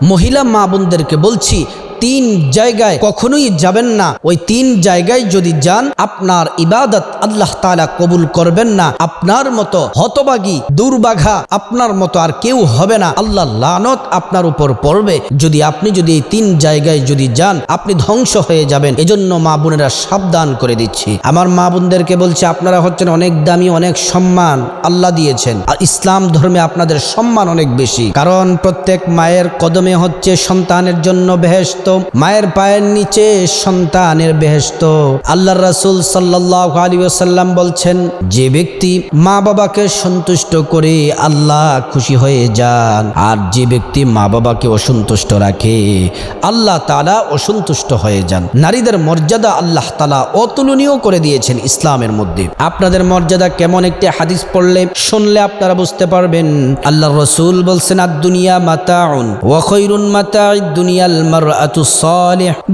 মহিলা মা বোনদেরকে বলছি তিন জায়গায় কখনোই যাবেন না। ওই তিন জায়গায় যদি যান, আপনার ইবাদত আল্লাহ তালা কবুল করবেন না। আপনার মতো হতবাগী দুর্বাঘা আপনার মতো আর কেউ হবে না। আল্লাহ লানত আপনার উপর পড়বে। যদি আপনি যদি এই তিন জায়গায় যদি যান, আপনি ধ্বংস হয়ে যাবেন। এজন্য মা বোনেরা সাবধান করে দিচ্ছি। আমার মা বোনদেরকে বলছে, আপনারা হচ্ছেন অনেক দামি, অনেক সম্মান আল্লাহ দিয়েছেন। আর ইসলাম ধর্মে আপনাদের সম্মান অনেক বেশি। কারণ প্রত্যেক মায়ের কদমে হচ্ছে সন্তানের জন্য বেহেস্ত মায়ের পায়ের নিচে সন্তানের বেহেস্ত আল্লাহ রাসূল সাল্লাহ আলী ওসাল্লাম বলছেন, যে ব্যক্তি মা বাবাকে সন্তুষ্ট করে আল্লাহ খুশি হয়ে যান, আর যে ব্যক্তি মা বাবাকে অসন্তুষ্ট রাখে, আল্লাহ তালা অসন্তুষ্ট হয়ে যান। নারীদের মর্যাদা আল্লাহ তালা অতুলনীয় করে দিয়েছেন ইসলামের মধ্যে। আপনাদের মর্যাদা কেমন একটি হাদিস পড়লে শুনলে আপনারা বুঝতে পারবেন। আল্লাহ রসুল বলছেন আর দুনিয়া ওয়াখৈরুন মাতা দুনিয়াল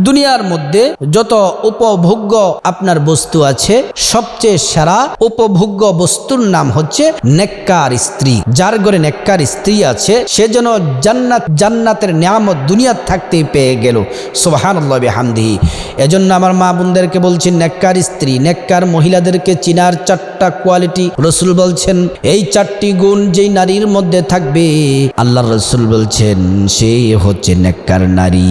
দুনিয়ার মধ্যে যত উপভোগ্য আপনার বস্তু আছে, সবচেয়ে সেরা উপভোগ্য বস্তুর নাম হচ্ছে নেককার স্ত্রী। যার ঘরে নেককার স্ত্রী আছে, সে যেন জান্নাত, জান্নাতের নিয়ামত দুনিয়ার থাকতেই পেয়ে গেল। সুবহানাল্লাহ বিহামদিহি। এজন্য আমার মা বোনদেরকে বলছি, নেককার স্ত্রী, নেককার মহিলাদেরকে চিনার চারটা কোয়ালিটি রসুল বলছেন, এই চারটি গুণ যেই নারীর মধ্যে থাকবে আল্লাহ রসুল বলছেন, সে হচ্ছে নেককার নারী।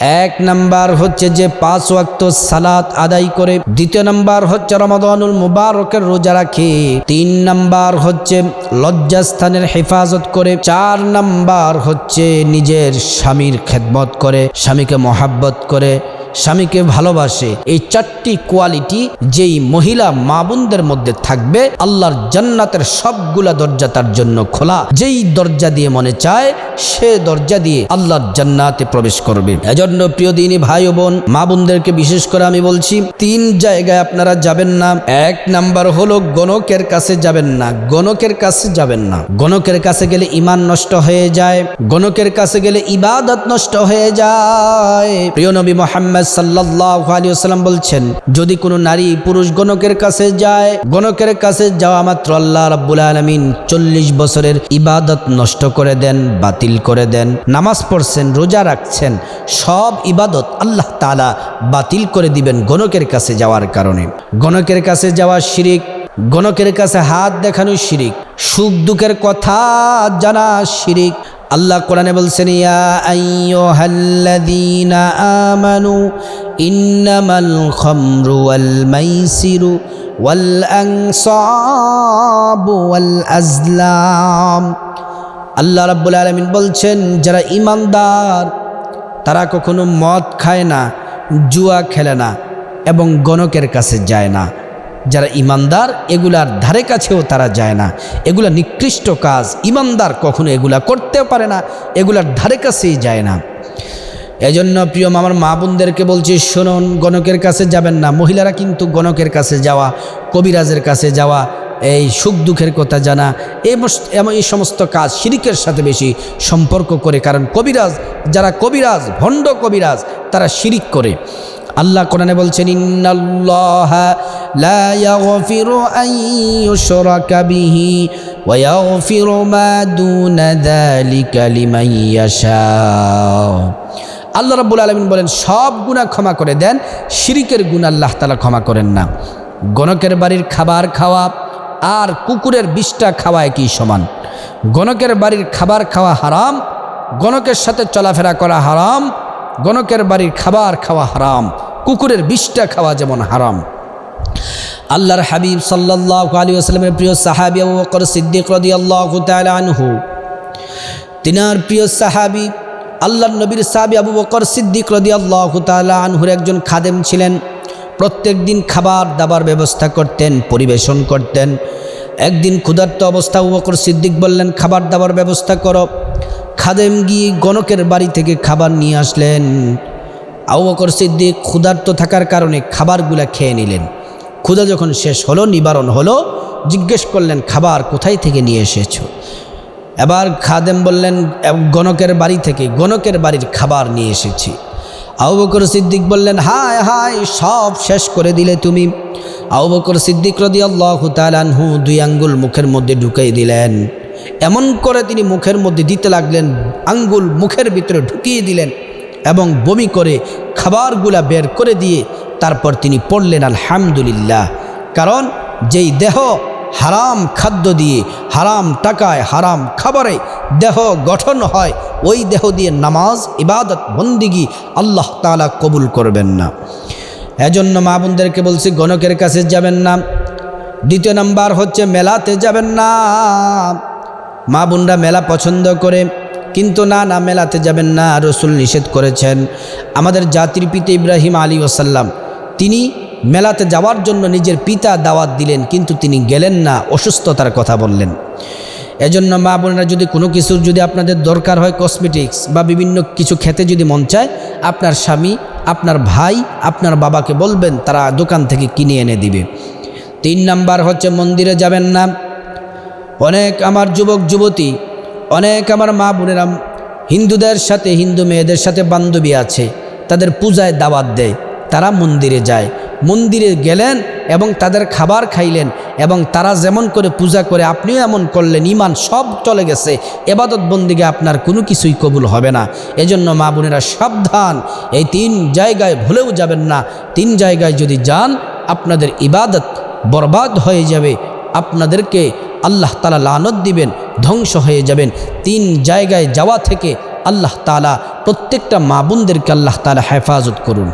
এক নাম্বার হচ্ছে যে পাঁচ ওয়াক্ত সালাত আদায় করে। দ্বিতীয় নাম্বার হচ্ছে রমাদানুল মুবারকের রোজা রাখে। তিন নাম্বার হচ্ছে লজ্জাস্থানের হেফাজত করে। চার নাম্বার হচ্ছে নিজের স্বামীর খেদমত করে, স্বামীকে মহাব্বত করে। স্বামীকে ভালোবাসে। এই চারটি কোয়ালিটি যেই মহিলা মা বোনদের মধ্যে থাকবে, আল্লাহর জান্নাতের সবগুলা দরজা তার জন্য খোলা। যেই দরজা দিয়ে মনে চায়, সে দরজা দিয়ে আল্লাহর জান্নাতে প্রবেশ করবে। এজন্য প্রিয় দিনী ভাই বোন, মা বোনদেরকে বিশেষ করে আমি বলছি, তিন জায়গায় আপনারা যাবেন না। এক নাম্বার হলো গণকের কাছে যাবেন না। গণকের কাছে যাবেন না। গণকের কাছে গেলে ইমান নষ্ট হয়ে যায়। গণকের কাছে গেলে ইবাদত নষ্ট হয়ে যায়। প্রিয় নবী মোহাম্মদ সাল্লাল্লাহু আলাইহি ওয়াসাল্লাম বলছেন, যদি কোনো নারী পুরুষ গণকের কাছে যায়, গণকের কাছে যাওয়া মাত্র আল্লাহ রাব্বুল আলামিন চল্লিশ বছরের ইবাদত নষ্ট করে দেন, বাতিল করে দেন, নামাজ পড়ছেন, রোজা রাখছেন, সব ইবাদত আল্লাহ তাআলা বাতিল করে দিবেন গণকের কাছে যাওয়ার কারণে। গণকের কাছে যাওয়া শিরিক, গণকের কাছে হাত দেখানো শিরিক, সুখ দুঃখের কথা জানা শিরিক আল্লাহ কোরআনে বলছেন, ইয়া আইয়ুহাল্লাযীনা আমানু ইন্নামাল খামরু ওয়াল মাইসিরু ওয়াল আনসাবু ওয়াল আজলাম আল্লাহ রাব্বুল আলামিন বলছেন, যারা ইমানদার তারা কখনো মদ খায় না, জুয়া খেলে না এবং গণকের কাছে যায় না। যারা ইমানদার, এগুলার ধারে কাছেও তারা যায় না। এগুলা নিকৃষ্ট কাজ। ইমানদার কখনো এগুলা করতেও পারে না, এগুলার ধারে কাছেই যায় না। এজন্য প্রিয় আমার মা বোনদেরকে বলছি, শুনুন, গণকের কাছে যাবেন না। মহিলারা কিন্তু গণকের কাছে যাওয়া, কবিরাজের কাছে যাওয়া, এই সুখ দুঃখের কথা জানা এমন এই সমস্ত কাজ শিরিকের সাথে বেশি সম্পর্ক করে। কারণ কবিরাজ, যারা কবিরাজ, ভণ্ড কবিরাজ, তারা শিরিক করে। আল্লাহ কোরআনে বলছেন আল্লাহ রাব্বুল আলামিন বলেন, সব গুনাহ ক্ষমা করে দেন, শিরিকের গুণ আল্লাহ তাআলা ক্ষমা করেন না। গণকের বাড়ির খাবার খাওয়া আর কুকুরের বিষটা খাওয়া একই সমান। গণকের বাড়ির খাবার খাওয়া হারাম, গণকের সাথে চলাফেরা করা হারাম গণকের বাড়ির খাবার খাওয়া হারাম, কুকুরের বিষটা খাওয়া যেমন হারাম। আল্লাহর হাবিব সাল্লাহ আলী আসলামের প্রিয় সাহাবি আবু বকর সিদ্দিক রদি আল্লাহ আনহু, তিনার প্রিয় সাহাবি আল্লাহর নবীর সাহাবি আবু বকর সিদ্দিক রদি আল্লাহ আনহুর একজন খাদেম ছিলেন। প্রত্যেক দিন খাবার দাবার ব্যবস্থা করতেন, পরিবেশন করতেন। একদিন ক্ষুধার্ত অবস্থা আবু বকর সিদ্দিক বললেন, খাবার দাবার ব্যবস্থা করো। খাদেম গিয়ে গণকের বাড়ি থেকে খাবার নিয়ে আসলেন। আবু বকর সিদ্দিক ক্ষুধার্ত থাকার কারণে খাবারগুলা খেয়ে নিলেন। ক্ষুধা যখন শেষ হলো, নিবারণ হলো, জিজ্ঞেস করলেন, খাবার কোথায় থেকে নিয়ে এসেছ? এবার খাদেম বললেন গণকের বাড়ি থেকে, গণকের বাড়ির খাবার নিয়ে এসেছি। আবু বকর সিদ্দিক বললেন, হায় হায়, সব শেষ করে দিলে তুমি। আবু বকর সিদ্দিক রদি আল্লাহ তালানহু দুই আঙ্গুল মুখের মধ্যে ঢুকাই দিলেন। এমন করে তিনি মুখের মধ্যে দিতে লাগলেন, আঙ্গুল মুখের ভিতরে ঢুকিয়ে দিলেন এবং বমি করে খাবারগুলা বের করে দিয়ে তারপর তিনি পড়লেন, আলহামদুলিল্লাহ। কারণ যেই দেহ হারাম খাদ্য দিয়ে, হারাম টাকায়, হারাম খাবারে দেহ গঠন হয়, ওই দেহ দিয়ে নামাজ, ইবাদত, বন্দিগি আল্লাহ তালা কবুল করবেন না। এজন্য মা বোনদেরকে বলছি, গণকের কাছে যাবেন না। দ্বিতীয় নাম্বার হচ্ছে, মেলাতে যাবেন না। মা বোনরা মেলা পছন্দ করে, কিন্তু না না মেলাতে যাবেন না, রসুল নিষেধ করেছেন। আমাদের জাতির পিতা ইব্রাহিম আলী ওসাল্লাম তিনি মেলাতে যাওয়ার জন্য নিজের পিতা দাওয়াত দিলেন, কিন্তু তিনি গেলেন না, অসুস্থতার কথা বললেন। এজন্য মা বোনেরা যদি কোনো কিছুর যদি আপনাদের দরকার হয় কসমেটিক্স বা বিভিন্ন কিছু খেতে যদি মন চায়, আপনার স্বামী, আপনার ভাই, আপনার বাবাকে বলবেন, তারা দোকান থেকে কিনে এনে দিবে। তিন নাম্বার হচ্ছে মন্দিরে যাবেন না অনেক আমার যুবক, যুবতী, অনেক আমার মা বোনেরা হিন্দুদের সাথে, হিন্দু মেয়েদের সাথে বান্ধবী আছে, তাদের পূজায় দাওয়াত দেয়, তারা মন্দিরে যায়। মন্দিরে গেলেন এবং তাদের খাবার খাইলেন এবং তারা যেমন করে পূজা করে, আপনিও এমন করলেন ইমান সব চলে গেছে, এবাদত বন্দিকে আপনার কোনো কিছুই কবুল হবে না। এজন্য মা বোনেরা সাবধান, এই তিন জায়গায় ভুলেও যাবেন না। তিন জায়গায় যদি যান, আপনাদের ইবাদত বরবাদ হয়ে যাবে, আপনাদেরকে আল্লাহ তালা লানত দিবেন, ধ্বংস হয়ে যাবেন। তিন জায়গায় যাওয়া থেকে আল্লাহ তালা প্রত্যেকটা মা বোনদেরকে আল্লাহ তালা হেফাজত করুন।